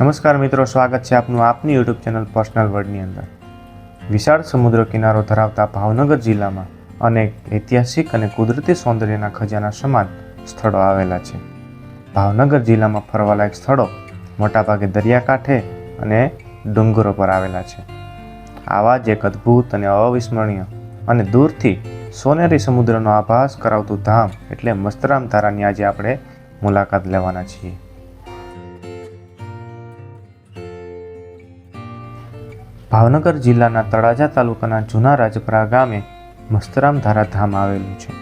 નમસ્કાર મિત્રો, સ્વાગત છે આપનું આપની યુટ્યુબ ચેનલ પર્સનલ વર્લ્ડની અંદર. વિશાળ સમુદ્ર કિનારો ધરાવતા ભાવનગર જિલ્લામાં અનેક ઐતિહાસિક અને કુદરતી સૌંદર્યના ખજાના સમાન સ્થળો આવેલા છે. ભાવનગર જિલ્લામાં ફરવાલાયક સ્થળો મોટાભાગે દરિયાકાંઠે અને ડુંગરો પર આવેલા છે. આવા જ એક અદ્ભુત અને અવિસ્મરણીય અને દૂરથી સોનેરી સમુદ્રનો આભાસ કરાવતું ધામ એટલે મસ્તરામ ધારાની આજે આપણે મુલાકાત લેવાના છીએ. ભાવનગર જિલ્લાના તળાજા તાલુકાના જૂના રાજપરા ગામે મસ્તરામ ધારા ધામ આવેલું છે.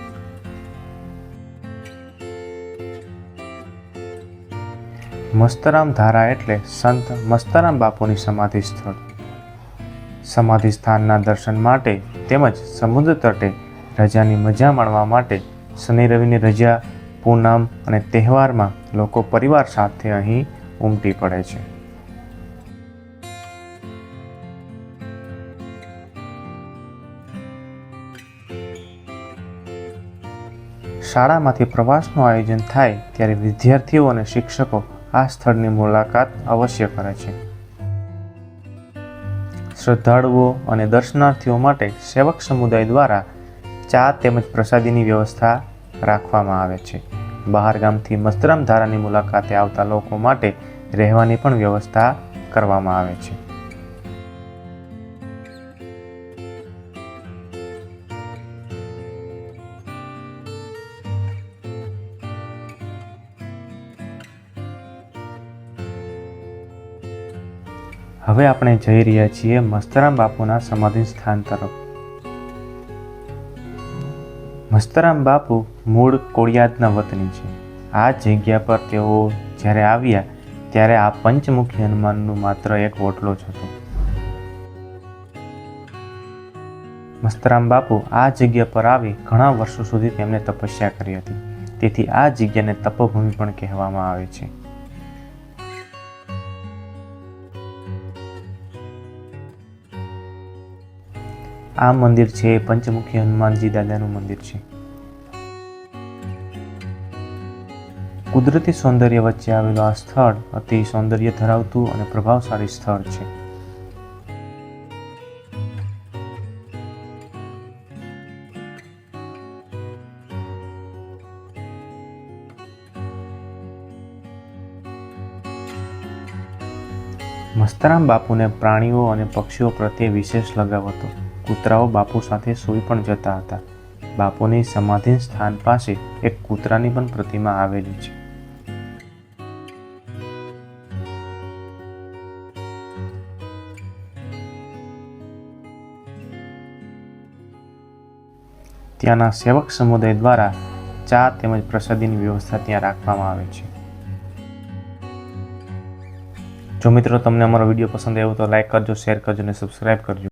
મસ્તરામ ધારા એટલે સંત મસ્તરામ બાપુની સમાધિ સ્થળ. સમાધિ સ્થાનના દર્શન માટે તેમજ સમુદ્ર તટે રજાની મજા માણવા માટે શનિ રવિની રજા, પૂનમ અને તહેવારમાં લોકો પરિવાર સાથે અહીં ઉમટી પડે છે. શાળામાંથી પ્રવાસનું આયોજન થાય ત્યારે વિદ્યાર્થીઓ અને શિક્ષકો આ સ્થળની મુલાકાત અવશ્ય કરે છે. શ્રદ્ધાળુઓ અને દર્શનાર્થીઓ માટે સેવક સમુદાય દ્વારા ચા તેમજ પ્રસાદીની વ્યવસ્થા રાખવામાં આવે છે. બહાર ગામથી મસ્તરામ ધારાની મુલાકાતે આવતા લોકો માટે રહેવાની પણ વ્યવસ્થા કરવામાં આવે છે. હવે આપણે જઈ રહ્યા છીએ મસ્તરામ બાપુના સમાધિ સ્થાન તરફ. મસ્તરામ બાપુ મૂળ કોળિયાદના વતની છે. આ જગ્યા પર તેઓ જ્યારે આવ્યા, ત્યારે આ પંચમુખી હનુમાનનું માત્ર એક ઓટલો જ હતો. મસ્તરામ બાપુ આ જગ્યા પર આવી ઘણા વર્ષો સુધી તેમણે તપસ્યા કરી હતી. તેથી આ જગ્યાને તપોભૂમિ પણ કહેવામાં આવે છે. આ મંદિર છે, પંચમુખી હનુમાનજી દાદાનું મંદિર છે. કુદરતી સૌંદર્ય વચ્ચે આવેલું આ સ્થળ અતિ સૌંદર્ય ધરાવતું અને પ્રભાવશાળી સ્થળ છે. મસ્તરામ બાપુને પ્રાણીઓ અને પક્ષીઓ પ્રત્યે વિશેષ લગાવ હતો. કૂતરાઓ બાપુ સાથે સૂઈ પણ જતા હતા. બાપુની સમાધિ સ્થાન પાસે એક કૂતરાની પણ પ્રતિમા આવેલી છે. ત્યાંના સેવક સમુદાય દ્વારા ચા તેમજ પ્રસાદીની વ્યવસ્થા ત્યાં રાખવામાં આવે છે. જો મિત્રો તમને અમારો વીડિયો પસંદ આવ્યો તો લાઈક કરજો, શેર કરજો અને સબસ્ક્રાઈબ કરજો.